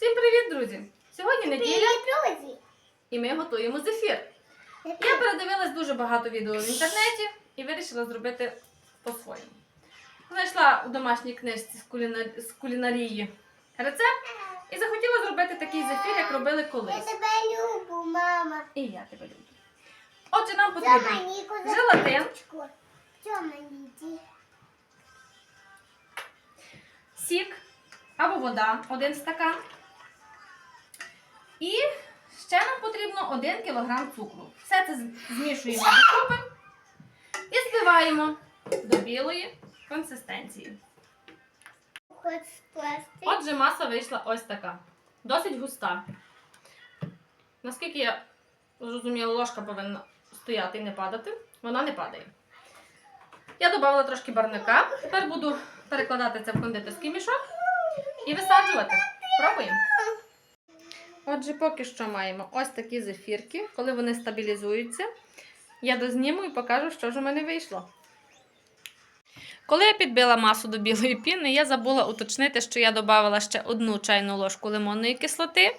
Всім привіт, друзі! Сьогодні неділя друзі! і ми готуємо зефір. Я передивилась дуже багато відео в інтернеті і вирішила зробити по-своєму. Знайшла у домашній книжці з, куліна- з кулінарії рецепт і захотіла зробити такий зефір, як робили колись. Я тебе люблю, мама. І я тебе люблю. Отже, нам потрібен желатин, сік або вода, один стакан. І ще нам потрібно 1 кг цукру. Все це змішуємо докупи і збиваємо до білої консистенції. Отже, маса вийшла ось така. Досить густа. Наскільки я зрозуміла, ложка повинна стояти і не падати. Вона не падає. Я додала трошки барника. Тепер буду перекладати це в кондитерський мішок і висаджувати. Пробуємо. Отже, поки що маємо ось такі зефірки. Коли вони стабілізуються, я дозніму і покажу, що ж у мене вийшло. Коли я підбила масу до білої піни, я забула уточнити, що я додавала ще одну чайну ложку лимонної кислоти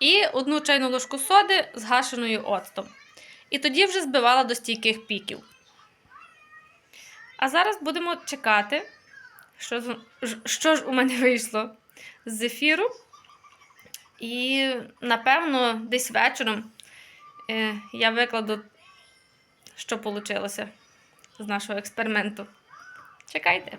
і одну чайну ложку соди з гашеною оцтом. І тоді вже збивала до стійких піків. А зараз будемо чекати, що, що ж у мене вийшло з зефіру. І, напевно, десь вечором е, я викладу, що вийшло з нашого експерименту. Чекайте.